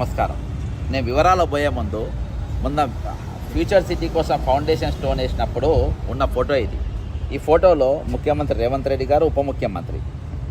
నమస్కారం. నేను వివరాలు పోయే ముందు మొన్న ఫ్యూచర్ సిటీ కోసం ఫౌండేషన్ స్టోన్ వేసినప్పుడు ఉన్న ఫోటో ఇది. ఈ ఫోటోలో ముఖ్యమంత్రి రేవంత్ రెడ్డి గారు ఉప ముఖ్యమంత్రి.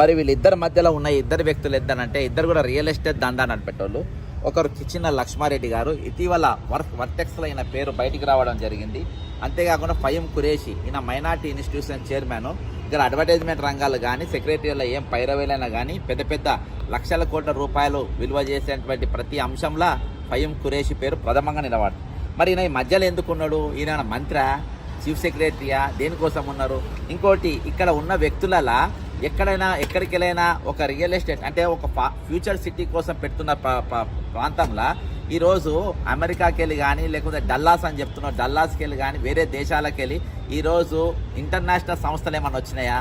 మరి వీళ్ళిద్దరి మధ్యలో ఉన్న ఇద్దరు వ్యక్తులు ఇద్దరంటే ఇద్దరు కూడా రియల్ ఎస్టేట్ దండా నడిపెట్టోళ్ళు ఒకరు కిచిన లక్ష్మారెడ్డి గారు. ఇటీవల వర్క్ వర్టెక్స్లో ఈయన పేరు బయటికి రావడం జరిగింది. అంతేకాకుండా ఫయం కురేషి ఈయన మైనార్టీ ఇన్స్టిట్యూషన్ చైర్మన్. ఇక్కడ అడ్వర్టైజ్మెంట్ రంగాలు కానీ సెక్రటరీలో ఏం పైరవేలైనా కానీ పెద్ద పెద్ద లక్షల కోట్ల రూపాయలు విలువ చేసేటువంటి ప్రతి అంశంలో ఫయం కురేషి పేరు ప్రథమంగా నిలబడు మరి ఈయన ఈ మధ్యలో ఎందుకున్నాడు ఈయన మంత్ర? చీఫ్ సెక్రటరీయా? దేనికోసం ఉన్నారు? ఇంకోటి ఇక్కడ ఉన్న వ్యక్తులలా ఎక్కడైనా ఎక్కడికి వెళ్ళైనా ఒక రియల్ ఎస్టేట్ అంటే ఒక ఫ్యూచర్ సిటీ కోసం పెడుతున్న ప- ప్రాంతంలో ఈరోజు అమెరికాకి వెళ్ళి కానీ లేకపోతే డల్లాస్ అని చెప్తున్నారు డల్లాస్కి వెళ్ళి కానీ వేరే దేశాలకు వెళ్ళి ఈరోజు ఇంటర్నేషనల్ సంస్థలు ఏమైనా వచ్చినాయా?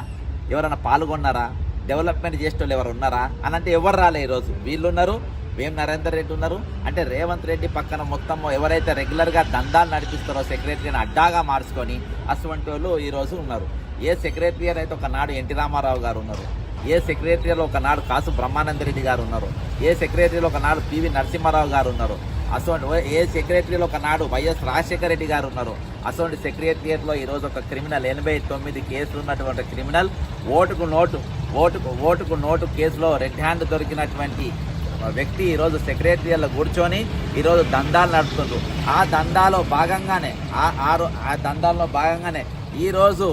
ఎవరైనా పాల్గొన్నారా? డెవలప్మెంట్ చేసేటోళ్ళు ఎవరు ఉన్నారా? అని అంటే ఎవరు రాలే ఈరోజు. వీళ్ళు ఉన్నారు వేం నరేందర్ రెడ్డి ఉన్నారు అంటే రేవంత్ రెడ్డి పక్కన మొత్తం ఎవరైతే రెగ్యులర్గా దందాలు నడిపిస్తారో సెక్రటరీని అడ్డాగా మార్చుకొని అటువంటి వాళ్ళు ఈరోజు ఉన్నారు. ఏ సెక్రటరీ అయితే ఒకనాడు ఎన్టీ రామారావు గారు ఉన్నారు ఏ సెక్రటరీలో ఒకనాడు కాసు బ్రహ్మానంద రెడ్డి గారు ఉన్నారు ఏ సెక్రటరీలో ఒకనాడు పివి నరసింహారావు గారు ఉన్నారు అసోంటి ఏ సెక్రటరీలో ఒకనాడు వైఎస్ రాజశేఖర రెడ్డి గారు ఉన్నారు అసోంటి సెక్రటరియట్లో ఈరోజు ఒక క్రిమినల్ ఎనభై తొమ్మిది కేసులు ఉన్నటువంటి క్రిమినల్ ఓటుకు నోటు ఓటుకు ఓటుకు నోటు కేసులో రెడ్ హ్యాండ్ దొరికినటువంటి వ్యక్తి ఈరోజు సెక్రటరీలో కూర్చొని ఈరోజు దందాలు నడుపుతుండ్రు. ఆ దందాలో భాగంగానే ఆ ఆరు ఆ దందాల్లో భాగంగానే ఈరోజు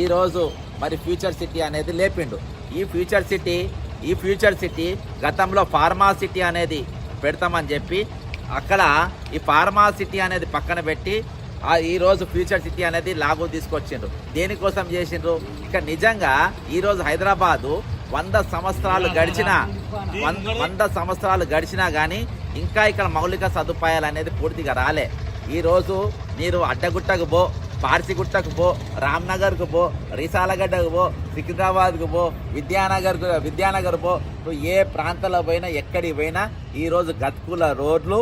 ఈరోజు మరి ఫ్యూచర్ సిటీ అనేది లేపిండు. ఈ ఫ్యూచర్ సిటీ ఈ ఫ్యూచర్ సిటీ గతంలో ఫార్మా సిటీ అనేది పెడతామని చెప్పి అక్కడ ఈ ఫార్మా సిటీ అనేది పక్కన పెట్టి ఈరోజు ఫ్యూచర్ సిటీ అనేది లాగు తీసుకొచ్చిండ్రు. దేనికోసం చేసిండ్రు? ఇక నిజంగా ఈరోజు హైదరాబాదు వంద సంవత్సరాలు గడిచిన వంద సంవత్సరాలు గడిచినా కానీ ఇంకా ఇక్కడ మౌలిక సదుపాయాలు అనేది పూర్తిగా రాలే. ఈరోజు మీరు అడ్డగుట్టకు పో పార్సిగుట్టకు పో రామ్నగర్కు పో రిసాలగడ్డకు పో సికింద్రాబాద్కు పో విద్యానగర్కు విద్యానగర్ పో. నువ్వు ఏ ప్రాంతంలో పోయినా ఎక్కడికి పోయినా ఈరోజు గతుకుల రోడ్లు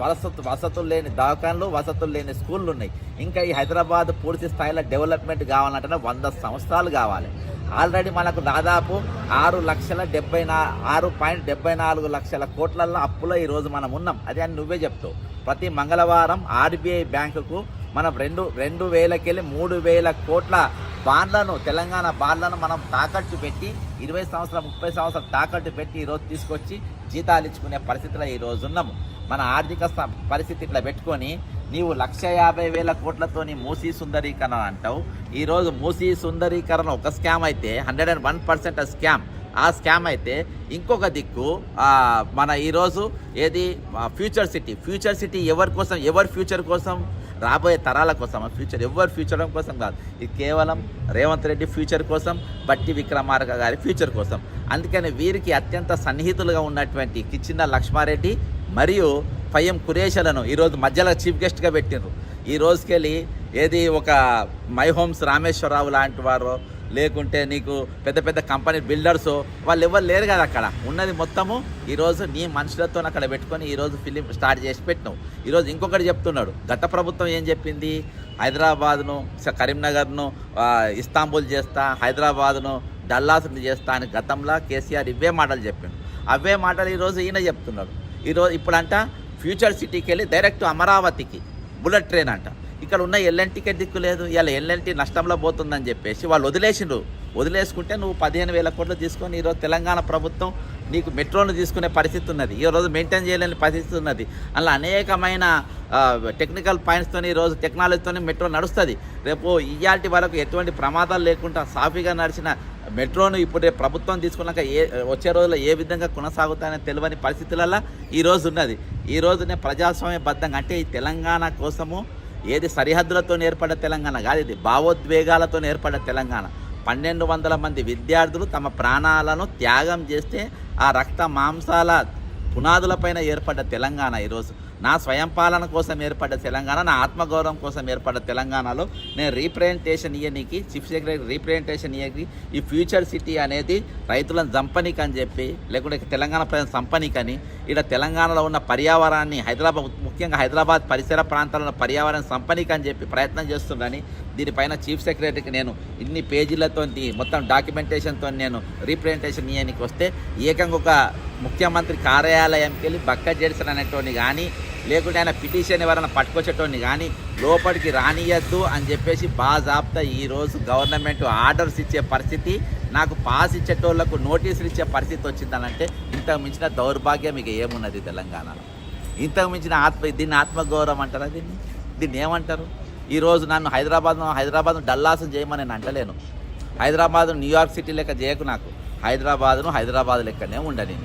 వసతు వసతులు లేని దవాఖాన్లు వసతులు లేని స్కూళ్ళు ఉన్నాయి. ఇంకా ఈ హైదరాబాద్ పూర్తి స్థాయిలో డెవలప్మెంట్ కావాలంటే వంద సంవత్సరాలు కావాలి. ఆల్రెడీ మనకు దాదాపు ఆరు లక్షల డెబ్బై నా ఆరు పాయింట్ డెబ్బై నాలుగు లక్షల కోట్లలో అప్పులో ఈరోజు మనం ఉన్నాం. అదే అని నువ్వే చెప్తావు. ప్రతి మంగళవారం ఆర్బీఐ బ్యాంకుకు మనం రెండు రెండు వేలకెళ్ళి మూడు వేల కోట్ల బాండ్లను తెలంగాణ బాండ్లను మనం తాకట్టు పెట్టి ఇరవై సంవత్సరం ముప్పై సంవత్సరాలు తాకట్టు పెట్టి ఈరోజు తీసుకొచ్చి జీతాలు ఇచ్చుకునే పరిస్థితిలో ఈరోజు ఉన్నాము. మన ఆర్థిక పరిస్థితి ఇట్లా పెట్టుకొని నీవు లక్ష యాభై వేల కోట్లతోని మూసీ సుందరీకరణ అంటావు. ఈరోజు మూసీ సుందరీకరణ ఒక స్కామ్ అయితే hundred and one percent scam. ఆ స్కామ్ అయితే ఇంకొక దిక్కు మన ఈరోజు ఏది? Future city. ఫ్యూచర్ సిటీ ఎవరి కోసం? ఎవరి ఫ్యూచర్ కోసం? రాబోయే తరాల కోసం. ఫ్యూచర్ ఎవరి ఫ్యూచర్ కోసం కాదు. ఇది కేవలం రేవంత్ రెడ్డి ఫ్యూచర్ కోసం బట్టి విక్రమార్క గారి ఫ్యూచర్ కోసం. అందుకని వీరికి అత్యంత సన్నిహితులుగా ఉన్నటువంటి కిచ్చిన లక్ష్మారెడ్డి మరియు ఫయం కురేషలను ఈరోజు మధ్యలో చీఫ్ గెస్ట్గా పెట్టిండ్రు. ఈ రోజుకెళ్ళి ఏది ఒక మై హోమ్స్ రామేశ్వరరావు లాంటి వారు లేకుంటే నీకు పెద్ద పెద్ద కంపెనీ బిల్డర్స్ వాళ్ళు ఎవరు లేరు కదా అక్కడ. ఉన్నది మొత్తము ఈరోజు నీ మనుషులతో అక్కడ పెట్టుకొని ఈరోజు ఫిలిం స్టార్ట్ చేసి పెట్టినావు. ఈరోజు ఇంకొకటి చెప్తున్నాడు. గత ప్రభుత్వం ఏం చెప్పింది? హైదరాబాద్ను కరీంనగర్ను ఇస్తాంబుల్ చేస్తా హైదరాబాద్ను డల్లాస్ని చేస్తా అని గతంలో కేసీఆర్ ఇవే మాటలు చెప్పిండు. అవే మాటలు ఈరోజు ఈయన చెప్తున్నాడు. ఈరోజు ఇప్పుడంట ఫ్యూచర్ సిటీకి వెళ్ళి డైరెక్ట్ అమరావతికి బుల్లెట్ ట్రైన్ అంట. ఇక్కడ ఉన్న ఎల్ఎన్టీకే దిక్కు లేదు. ఇలా ఎల్ఎన్టీ నష్టంలో పోతుందని చెప్పేసి వాళ్ళు వదిలేసిండ్రు. వదిలేసుకుంటే నువ్వు పదిహేను వేల కోట్లు తీసుకొని ఈరోజు తెలంగాణ ప్రభుత్వం నీకు మెట్రోను తీసుకునే పరిస్థితి ఉన్నది. ఈ రోజు మెయింటైన్ చేయలేని పరిస్థితి ఉన్నది. అలా అనేకమైన టెక్నికల్ పాయింట్స్తో ఈరోజు టెక్నాలజీతో మెట్రో నడుస్తుంది. రేపు ఇయాల్టి వరకు ఎటువంటి ప్రమాదాలు లేకుండా సాఫీగా నడిచిన మెట్రోను ఇప్పుడు రేపు ప్రభుత్వం తీసుకున్నాక ఏ వచ్చే రోజుల్లో ఏ విధంగా కొనసాగుతాయని తెలియని పరిస్థితులలో ఈ రోజు ఉన్నది. ఈ రోజునే ప్రజాస్వామ్యబద్ధంగా అంటే ఈ తెలంగాణ కోసము ఏది సరిహద్దులతో ఏర్పడ్డ తెలంగాణ కాదు ఇది భావోద్వేగాలతో ఏర్పడ్డ తెలంగాణ. పన్నెండు వందల మంది విద్యార్థులు తమ ప్రాణాలను త్యాగం చేస్తే ఆ రక్త మాంసాల పునాదులపైన ఏర్పడ్డ తెలంగాణ ఈరోజు. నా స్వయం పాలన కోసం ఏర్పడ్డ తెలంగాణ నా ఆత్మగౌరవం కోసం ఏర్పడ్డ తెలంగాణలో నేను రీప్రజెంటేషన్ ఇయ్యనీకి చీఫ్ సెక్రటరీ రీప్రజెంటేషన్ ఇయ్యకి ఈ ఫ్యూచర్ సిటీ అనేది రైతులను చంపనీకి చెప్పి లేకుంటే తెలంగాణ ప్రజలను చంపనీకని ఇక్కడ తెలంగాణలో ఉన్న పర్యావరణాన్ని హైదరాబాద్ ముఖ్యంగా హైదరాబాద్ పరిసర ప్రాంతాల్లో ఉన్న పర్యావరణం సంపనీకి అని చెప్పి ప్రయత్నం చేస్తుందని దీనిపైన చీఫ్ సెక్రటరీకి నేను ఇన్ని పేజీలతో మొత్తం డాక్యుమెంటేషన్తో నేను రీప్రజెంటేషన్ ఇవ్వడానికి వస్తే ఏకంగా ఒక ముఖ్యమంత్రి కార్యాలయంకి వెళ్ళి బక్క జెడ్సన్ అనేటోని కానీ లేకుంటే ఆయన పిటిషన్ ఎవరైనా పట్టుకొచ్చేటోడిని కానీ లోపలికి రానియద్దు అని చెప్పేసి బాజాబ్తా ఈరోజు గవర్నమెంట్ ఆర్డర్స్ ఇచ్చే పరిస్థితి. నాకు పాస్ ఇచ్చేటోళ్ళకు నోటీసులు ఇచ్చే పరిస్థితి వచ్చిందనంటే ఇంతకు మించిన దౌర్భాగ్యం ఇక ఏమున్నది తెలంగాణలో. ఇంతకు మించిన ఆత్మ దీన్ని ఆత్మగౌరవం అంటారా దీన్ని? దీన్ని ఏమంటారు? ఈరోజు నన్ను హైదరాబాద్ హైదరాబాద్ డల్లాసం చేయమని నేను అంటలేను. హైదరాబాద్ న్యూయార్క్ సిటీ లెక్క చేయకు నాకు. హైదరాబాద్ను హైదరాబాద్ లెక్కనే ఉండని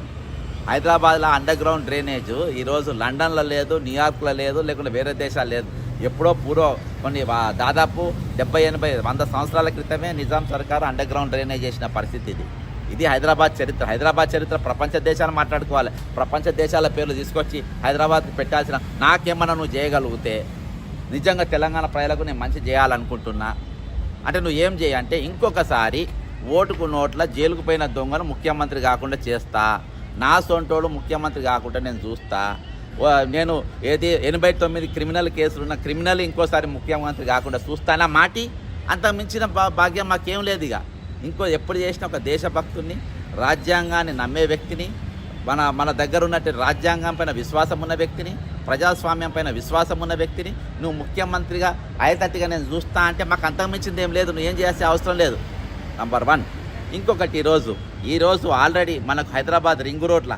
హైదరాబాద్లో అండర్ గ్రౌండ్ డ్రైనేజ్ ఈరోజు లండన్లో లేదు న్యూయార్క్లో లేదు లేకుంటే వేరే దేశాలు లేదు. ఎప్పుడో పూర్వ కొన్ని దాదాపు డెబ్బై ఎనభై వంద సంవత్సరాల క్రితమే నిజాం సర్కార్ అండర్ గ్రౌండ్ డ్రైనేజ్ చేసిన పరిస్థితి ఇది. ఇది హైదరాబాద్ చరిత్ర. హైదరాబాద్ చరిత్ర ప్రపంచ దేశాలు మాట్లాడుకోవాలి. ప్రపంచ దేశాల పేర్లు తీసుకొచ్చి హైదరాబాద్ పెట్టాల్సిన నాకేమన్నా నువ్వు చేయగలిగితే నిజంగా తెలంగాణ ప్రజలకు నేను మంచి చేయాలనుకుంటున్నా. అంటే నువ్వు ఏం చేయంటే ఇంకొకసారి ఓటుకు నోట్ల జైలుకు పోయిన దొంగను ముఖ్యమంత్రి కాకుండా చేస్తా. నా సొంటోడు ముఖ్యమంత్రి కాకుండా నేను చూస్తా. నేను ఏది ఎనభై తొమ్మిది క్రిమినల్ కేసులు ఉన్న క్రిమినల్ ఇంకోసారి ముఖ్యమంత్రి కాకుండా చూస్తానా మాటి? అంత మించిన భా- భాగ్యం మాకేం లేదు ఇక ఇంకో ఎప్పుడు చేసిన ఒక దేశభక్తుని రాజ్యాంగాన్ని నమ్మే వ్యక్తిని మన మన దగ్గర ఉన్నట్టు రాజ్యాంగం పైన విశ్వాసం ఉన్న వ్యక్తిని ప్రజాస్వామ్యం పైన విశ్వాసం ఉన్న వ్యక్తిని నువ్వు ముఖ్యమంత్రిగా అయ్యేటట్టుగా నేను చూస్తా అంటే మాకు అంతకుమించింది ఏం లేదు. నువ్వు ఏం చేయాల్సిన అవసరం లేదు. నంబర్ వన్ ఇంకొకటి ఈరోజు. ఈరోజు ఆల్రెడీ మనకు హైదరాబాద్ రింగు రోడ్ల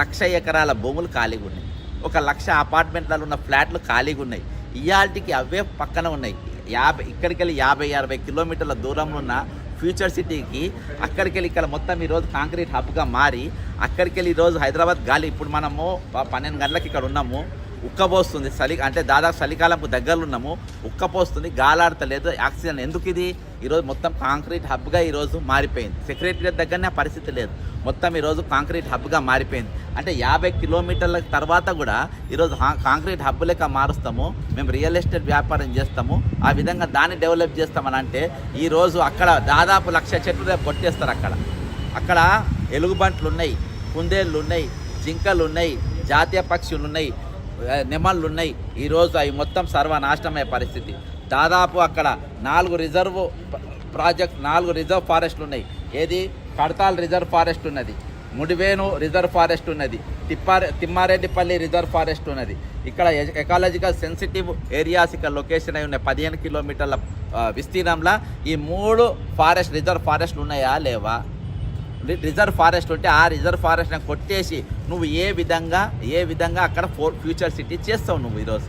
లక్ష ఎకరాల భూములు ఖాళీగా ఉన్నాయి. ఒక లక్ష అపార్ట్మెంట్లలో ఉన్న ఫ్లాట్లు ఖాళీగా ఉన్నాయి. ఇయాల్టికి అవే పక్కన ఉన్నాయి. యాభై ఇక్కడికి వెళ్ళి యాభై అరవై కిలోమీటర్ల దూరంలో ఉన్న ఫ్యూచర్ సిటీకి అక్కడికి వెళ్ళి ఇక్కడ మొత్తం ఈరోజు కాంక్రీట్ హబ్గా మారి అక్కడికి వెళ్ళి ఈరోజు హైదరాబాద్ గాలి. ఇప్పుడు మనము పన్నెండు గంటలకు ఇక్కడ ఉన్నాము. ఉక్కపోస్తుంది. చలి అంటే దాదాపు చలికాలంకు దగ్గరలో ఉన్నాము ఉక్కపోస్తుంది గాలాడతలేదు. ఆక్సిజన్ ఎందుకు ఇది? ఈరోజు మొత్తం కాంక్రీట్ హబ్గా ఈరోజు మారిపోయింది. సెక్రటరియట్ దగ్గరనే పరిస్థితి లేదు. మొత్తం ఈరోజు కాంక్రీట్ హబ్గా మారిపోయింది. అంటే యాభై కిలోమీటర్ల తర్వాత కూడా ఈరోజు కాంక్రీట్ హబ్ లెక్క మారుస్తాము. మేము రియల్ ఎస్టేట్ వ్యాపారం చేస్తాము. ఆ విధంగా దాన్ని డెవలప్ చేస్తామని అంటే ఈరోజు అక్కడ దాదాపు లక్ష చెట్లు రేపు కొట్టేస్తారు అక్కడ. అక్కడ ఎలుగుబంట్లు ఉన్నాయి కుందేళ్ళు ఉన్నాయి జింకలు ఉన్నాయి జాతీయ పక్షులు ఉన్నాయి. నెమళ్ళు ఉన్నాయి ఈరోజు అవి మొత్తం సర్వనాశనమయ్యే పరిస్థితి. దాదాపు అక్కడ నాలుగు రిజర్వ్ ప్రాజెక్ట్ నాలుగు రిజర్వ్ ఫారెస్ట్లు ఉన్నాయి ఏది? కడతాల్ రిజర్వ్ ఫారెస్ట్ ఉన్నది. ముడివేను రిజర్వ్ ఫారెస్ట్ ఉన్నది. తిప్పారె తిమ్మారెడ్డిపల్లి రిజర్వ్ ఫారెస్ట్ ఉన్నది. ఇక్కడ ఎకాలజికల్ సెన్సిటివ్ ఏరియాస్ ఇక్కడ లొకేషన్ అయి ఉన్నాయి. పదిహేను కిలోమీటర్ల విస్తీర్ణంలో ఈ మూడు ఫారెస్ట్ రిజర్వ్ ఫారెస్ట్లు ఉన్నాయా లేవా? రిజర్వ్ ఫారెస్ట్ ఉంటే ఆ రిజర్వ్ ఫారెస్ట్ని కొట్టేసి నువ్వు ఏ విధంగా ఏ విధంగా అక్కడ ఫోర్ ఫ్యూచర్ సిటీ చేస్తావు నువ్వు ఈరోజు?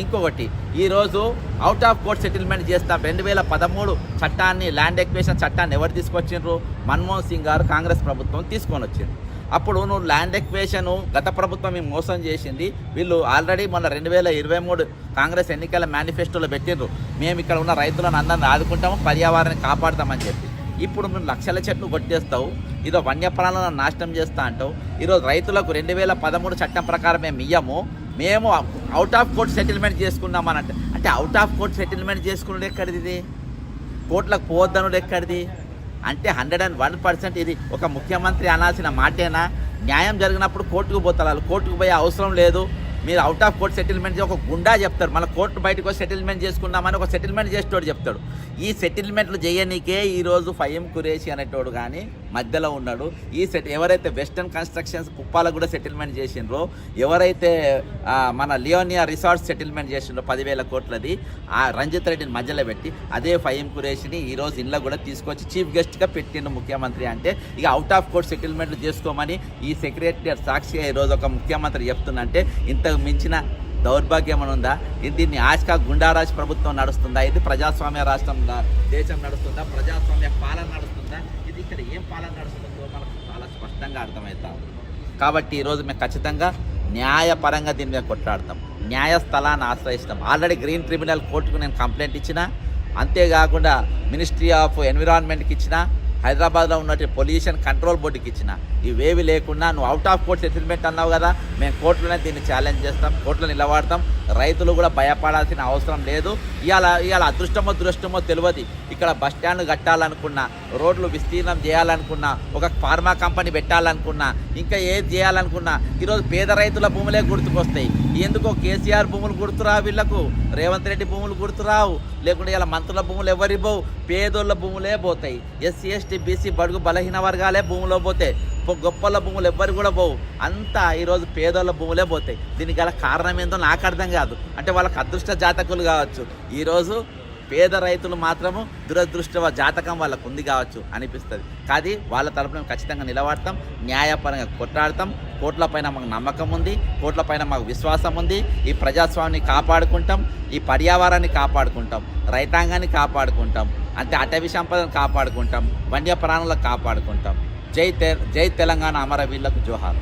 ఇంకొకటి ఈరోజు అవుట్ ఆఫ్ కోర్ట్ సెటిల్మెంట్ చేస్తా రెండు వేల పదమూడు చట్టాన్ని ల్యాండ్ ఎక్వేషన్ చట్టాన్ని ఎవరు తీసుకొచ్చిండ్రు? మన్మోహన్ సింగ్ గారు కాంగ్రెస్ ప్రభుత్వం తీసుకొని వచ్చింది. అప్పుడు నువ్వు ల్యాండ్ ఎక్వేషన్ గత ప్రభుత్వం మేము మోసం చేసింది? వీళ్ళు ఆల్రెడీ మొన్న రెండు వేల ఇరవై మూడు కాంగ్రెస్ ఎన్నికల మేనిఫెస్టోలో పెట్టిండ్రు. మేము ఇక్కడ ఉన్న రైతులను అందరిని ఆదుకుంటాము పర్యావరణాన్ని కాపాడుతామని చెప్పి. ఇప్పుడు మేము లక్షల చెట్లు కొట్టేస్తావు ఇదో వన్యప్రాణాలను నాశనం చేస్తా అంటావు ఈరోజు రైతులకు రెండు వేల పదమూడు చట్టం ప్రకారం మేము ఇయ్యము మేము అవుట్ ఆఫ్ కోర్ట్ సెటిల్మెంట్ చేసుకున్నామని అంటే అంటే అవుట్ ఆఫ్ కోర్ట్ సెటిల్మెంట్ చేసుకున్నది ఎక్కడిది ఇది? కోర్టులకు పోవద్దనుడు ఎక్కడిది? అంటే హండ్రెడ్ అండ్ వన్ పర్సెంట్ ఇది ఒక ముఖ్యమంత్రి అనాల్సిన మాటేనా? న్యాయం జరిగినప్పుడు కోర్టుకు పోతారు కోర్టుకు పోయే అవసరం లేదు. మీరు అవుట్ ఆఫ్ కోర్ట్ సెటిల్మెంట్ ఒక గుండా చెప్తారు. మన కోర్టు బయటకు వచ్చి సెటిల్మెంట్ చేసుకుందామని ఒక సెటిల్మెంట్ చేసేటోడు చెప్తాడు. ఈ సెటిల్మెంట్లు చేయనీకే ఈరోజు ఫయం కురేషి అనేటోడు కానీ మధ్యలో ఉన్నాడు. ఈ సెట్ ఎవరైతే వెస్టర్న్ కన్స్ట్రక్షన్స్ కుప్పాలకు కూడా సెటిల్మెంట్ చేసిండ్రో ఎవరైతే మన లియోనియా రిసార్ట్స్ సెటిల్మెంట్ చేసిండ్రో పదివేల కోట్లది ఆ రంజిత్ రెడ్డిని మధ్యలో పెట్టి అదే ఫైమ్ కురేషిని ఈరోజు ఇంట్లో కూడా తీసుకొచ్చి చీఫ్ గెస్ట్గా పెట్టిండు ముఖ్యమంత్రి అంటే ఇక అవుట్ ఆఫ్ కోర్ట్ సెటిల్మెంట్లు చేసుకోమని ఈ సెక్రటరీ సాక్షిగా ఈరోజు ఒక ముఖ్యమంత్రి చెప్తుందంటే ఇంతకు మించిన దౌర్భాగ్యం అని ఉందా? దీన్ని ఆశకా గుండారాజ్ ప్రభుత్వం నడుస్తుందా? ఇది ప్రజాస్వామ్య రాష్ట్రం దా- దేశం నడుస్తుందా? ప్రజాస్వామ్య పాలన నడుస్తుందా? ఇక్కడ ఏం పాలన నడుస్తుందో మనకు చాలా స్పష్టంగా అర్థమవుతా కాబట్టి ఈరోజు మేము ఖచ్చితంగా న్యాయపరంగా దీని మీద కొట్లాడతాం. న్యాయస్థలాన్ని ఆశ్రయిస్తాం. ఆల్రెడీ గ్రీన్ ట్రిబ్యునల్ కోర్టుకు నేను కంప్లైంట్ ఇచ్చిన అంతేకాకుండా మినిస్ట్రీ ఆఫ్ ఎన్విరాన్మెంట్కి ఇచ్చిన హైదరాబాద్లో ఉన్నట్టు పొల్యూషన్ కంట్రోల్ బోర్డుకి ఇచ్చిన. ఇవేవి లేకుండా నువ్వు అవుట్ ఆఫ్ కోర్ట్ సెటిల్మెంట్ అన్నావు కదా మేము కోర్టులోనే దీన్ని ఛాలెంజ్ చేస్తాం కోర్టులో నిలబడతాం. రైతులు కూడా భయపడాల్సిన అవసరం లేదు. ఇవాళ ఇవాళ అదృష్టమో దురష్టమో తెలియదు. ఇక్కడ బస్ స్టాండ్ కట్టాలనుకున్నా రోడ్లు విస్తీర్ణం చేయాలనుకున్నా ఒక ఫార్మా కంపెనీ పెట్టాలనుకున్నా ఇంకా ఏది చేయాలనుకున్నా ఈరోజు పేద రైతుల భూములే గుర్తుకొస్తాయి. ఎందుకో కేసీఆర్ భూములు గుర్తురావు వీళ్ళకు రేవంత్ రెడ్డి భూములు గుర్తురావు. లేకుంటే ఇలా మంత్రుల భూములు ఎవరి పోవు? పేదోళ్ళ భూములే పోతాయి. ఎస్సీ ఎస్టీ బీసీ బడుగు బలహీన వర్గాలే భూములో పోతాయి. గొప్పల భూములు ఎవ్వరు కూడా పోవు. అంతా ఈరోజు పేదోళ్ళ భూములే పోతాయి. దీనికి గల కారణం ఏందో నాకు అర్థం కాదు. అంటే వాళ్ళకి అదృష్ట జాతకులు కావచ్చు. ఈరోజు పేద రైతులు మాత్రము దురదృష్ట జాతకం వాళ్ళకు ఉంది కావచ్చు అనిపిస్తుంది. కానీ వాళ్ళ తరపున మేము ఖచ్చితంగా నిలబడతాం న్యాయపరంగా కొట్లాడతాం. కోట్లపైన మాకు నమ్మకం ఉంది కోట్లపైన మాకు విశ్వాసం ఉంది. ఈ ప్రజాస్వామ్యాన్ని కాపాడుకుంటాం ఈ పర్యావరణాన్ని కాపాడుకుంటాం రైతాంగాన్ని కాపాడుకుంటాం. అంటే అటవీ సంపదను కాపాడుకుంటాం వన్య ప్రాణులను కాపాడుకుంటాం. జై తె జై తెలంగాణ అమరవీళ్ళకు జోహార్.